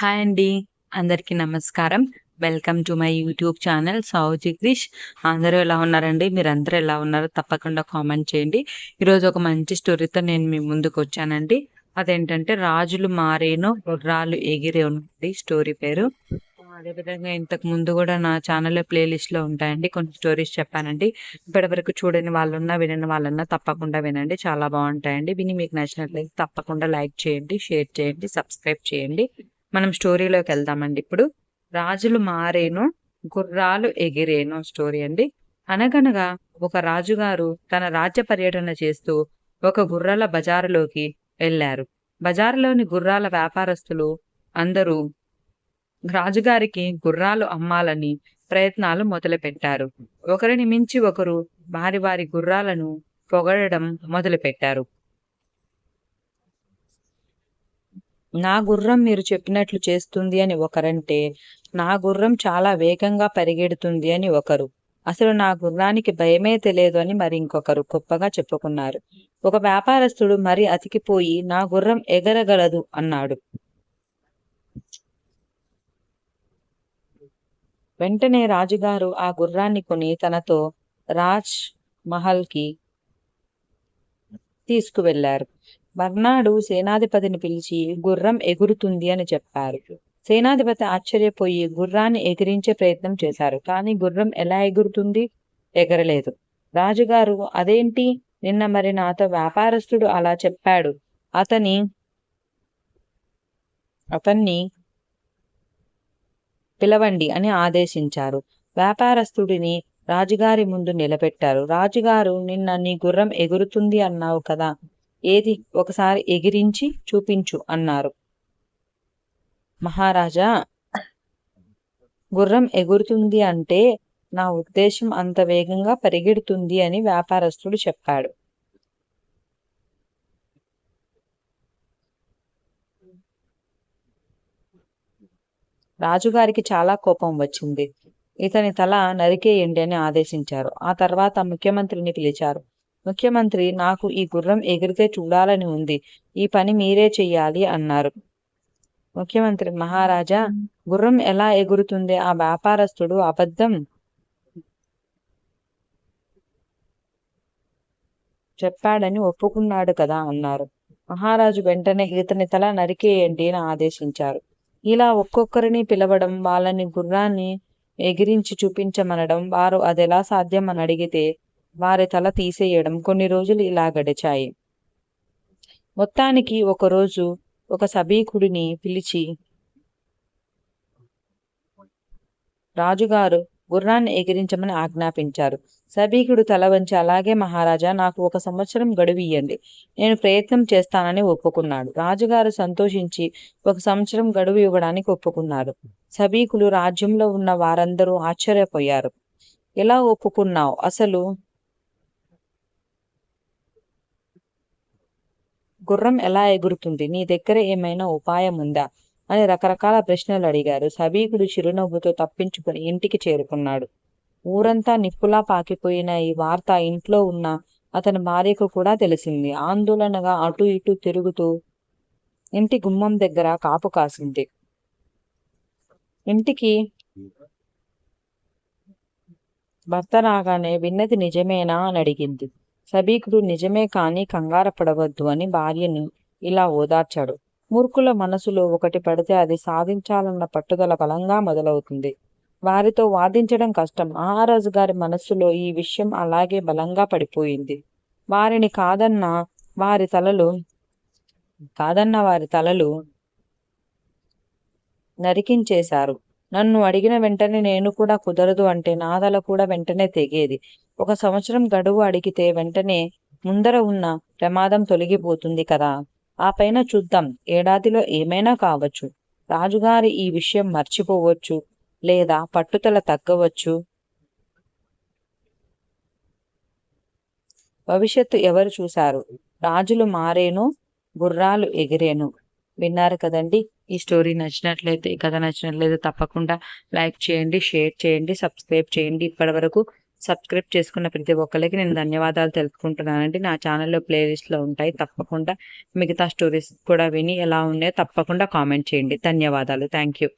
Hi అండి. అందరికీ నమస్కారం. Welcome to my YouTube channel Saoji Krish అందరూ ఎలా ఉన్నారండి? మీరు ఎలా ఉన్నారో తప్పకుండా కామెంట్ చేయండి. ఈరోజు ఒక మంచి స్టోరీతో నేను మీ ముందుకు వచ్చానండి. అదేంటంటే రాజులు మారేను గుర్రాలు ఎగిరే ఉంది స్టోరీ పేరు. అదేవిధంగా ఇంతకు ముందు కూడా నా ఛానల్లో ప్లేలిస్ట్లో ఉంటాయండి. కొన్ని స్టోరీస్ చెప్పానండి. ఇప్పటివరకు చూడని వాళ్ళున్నా వినని వాళ్ళన్నా తప్పకుండా వినండి. చాలా బాగుంటాయండి. విని మీకు నచ్చినట్లయితే తప్పకుండా లైక్ చేయండి షేర్ చేయండి సబ్స్క్రైబ్ చేయండి. మనం స్టోరీలోకి వెళ్దామండి. ఇప్పుడు రాజులు మారేను గుర్రాలు ఎగిరేను స్టోరీ అండి. అనగనగా ఒక రాజుగారు తన రాజ్య పర్యటన చేస్తూ ఒక గుర్రాల బజారులోకి వెళ్ళారు. బజారులోని గుర్రాల వ్యాపారస్తులు అందరూ రాజుగారికి గుర్రాలు అమ్మాలని ప్రయత్నాలు మొదలుపెట్టారు. ఒకరిని మించి ఒకరు వారి వారి గుర్రాలను పొగడడం మొదలుపెట్టారు. నా గుర్రం మీరు చెప్పినట్లు చేస్తుంది అని ఒకరంటే నా గుర్రం చాలా వేగంగా పరిగెడుతుంది అని ఒకరు. అసలు నా గుర్రానికి భయమే తెలియదు అని మరి ఇంకొకరు గొప్పగా చెప్పుకున్నారు. ఒక వ్యాపారస్తుడు మరి అతికిపోయి నా గుర్రం ఎగరగలదు అన్నాడు. వెంటనే రాజుగారు ఆ గుర్రాన్ని కొని తనతో రాజ్ మహల్కి తీసుకువెళ్ళారు మర్నాడు సేనాధిపతిని పిలిచి గుర్రం ఎగురుతుంది అని చెప్పారు. సేనాధిపతి ఆశ్చర్యపోయి గుర్రాన్ని ఎగిరించే ప్రయత్నం చేశారు. కానీ గుర్రం ఎలా ఎగురుతుంది? ఎగరలేదు. రాజుగారు అదేంటి? నిన్న మరి నాతో వ్యాపారస్తుడు అలా చెప్పాడు. అతని అతన్ని పిలవండి అని ఆదేశించారు. వ్యాపారస్తుడిని రాజుగారి ముందు నిలబెట్టారు. రాజుగారు నిన్న నీ గుర్రం ఎగురుతుంది అన్నావు కదా. ఏది ఒకసారి ఎగిరించి చూపించు అన్నారు. మహారాజా గుర్రం ఎగురుతుంది అంటే నా ఉద్దేశం అంత వేగంగా పరిగెడుతుంది అని వ్యాపారస్తుడు చెప్పాడు. రాజుగారికి చాలా కోపం వచ్చింది. ఇతని తల నరికేయండి అని ఆదేశించారు. ఆ తర్వాత ముఖ్యమంత్రిని పిలిచారు. ముఖ్యమంత్రి నాకు ఈ గుర్రం ఎగిరితే చూడాలని ఉంది. ఈ పని మీరే చెయ్యాలి అన్నారు. ముఖ్యమంత్రి మహారాజా గుర్రం ఎలా ఎగురుతుంది? ఆ వ్యాపారస్తుడు అబద్ధం చెప్పాడని ఒప్పుకున్నాడు కదా అన్నారు. మహారాజు వెంటనే ఇతని తల నరికేయండి అని ఆదేశించారు. ఇలా ఒక్కొక్కరిని పిలవడం వాళ్ళని గుర్రాన్ని ఎగిరించి చూపించమనడం వారు అదెలా సాధ్యం అని అడిగితే వారి తల తీసేయడం కొన్ని రోజులు ఇలా గడిచాయి. మొత్తానికి ఒకరోజు ఒక సభీకుడిని పిలిచి రాజుగారు గుర్రాన్ని ఎగిరించమని ఆజ్ఞాపించారు. సభీకుడు తల వంచి అలాగే మహారాజా నాకు ఒక సంవత్సరం గడువు ఇయ్యండి. నేను ప్రయత్నం చేస్తానని ఒప్పుకున్నాడు. రాజుగారు సంతోషించి ఒక సంవత్సరం గడువు ఇవ్వడానికి ఒప్పుకున్నారు. సభీకులు రాజ్యంలో ఉన్న వారందరూ ఆశ్చర్యపోయారు. ఎలా ఒప్పుకున్నావు? అసలు గుర్రం ఎలా ఎగురుతుంది? నీ దగ్గర ఏమైనా ఉపాయం ఉందా అని రకరకాల ప్రశ్నలు అడిగారు. సభీకుడు చిరునవ్వుతో తప్పించుకుని ఇంటికి చేరుకున్నాడు. ఊరంతా నిప్పులా పాకిపోయిన ఈ వార్త ఇంట్లో ఉన్న అతని భార్యకు కూడా తెలిసింది. ఆందోళనగా అటు ఇటు తిరుగుతూ ఇంటి గుమ్మం దగ్గర కాపు కాసింది. ఇంటికి భర్త రాగానే విన్నది నిజమేనా? అని అడిగింది. సభీకుడు నిజమే కాని కంగార పడవద్దు అని భార్యని ఇలా ఓదార్చాడు. మూర్ఖుల మనసులో ఒకటి పడితే అది సాధించాలన్న పట్టుదల బలంగా మొదలవుతుంది. వారితో వాదించడం కష్టం. మహారాజు గారి మనస్సులో ఈ విషయం అలాగే బలంగా పడిపోయింది. వారిని కాదన్న వారి తలలు కాదన్న వారి తలలు నరికించేశారు. నన్ను అడిగిన వెంటనే నేను కూడా కుదరదు అంటే నాదల కూడా వెంటనే తెగేది. ఒక సంవత్సరం గడువు అడిగితే వెంటనే ముందర ఉన్న ప్రమాదం తొలగిపోతుంది కదా. ఆ పైన చూద్దాం ఏడాదిలో ఏమైనా కావచ్చు. రాజుగారి ఈ విషయం మర్చిపోవచ్చు లేదా పట్టుదల తగ్గవచ్చు? భవిష్యత్తు ఎవరు చూశారు? రాజులు మారేను గుర్రాలు ఎగిరేను. విన్నారు కదండి. ఈ స్టోరీ నచ్చినట్లయితే ఈ కథ నచ్చినట్లయితే తప్పకుండా లైక్ చేయండి షేర్ చేయండి సబ్స్క్రైబ్ చేయండి. ఇప్పటి వరకు సబ్స్క్రైబ్ చేసుకున్న ప్రతి ఒక్కరికి నేను ధన్యవాదాలు తెలుపుకుంటున్నానండి. నా ఛానల్లో ప్లేలిస్ట్లో ఉంటాయి. తప్పకుండా మిగతా స్టోరీస్ కూడా విని ఎలా ఉన్నాయో తప్పకుండా కామెంట్ చేయండి. ధన్యవాదాలు. Thank you.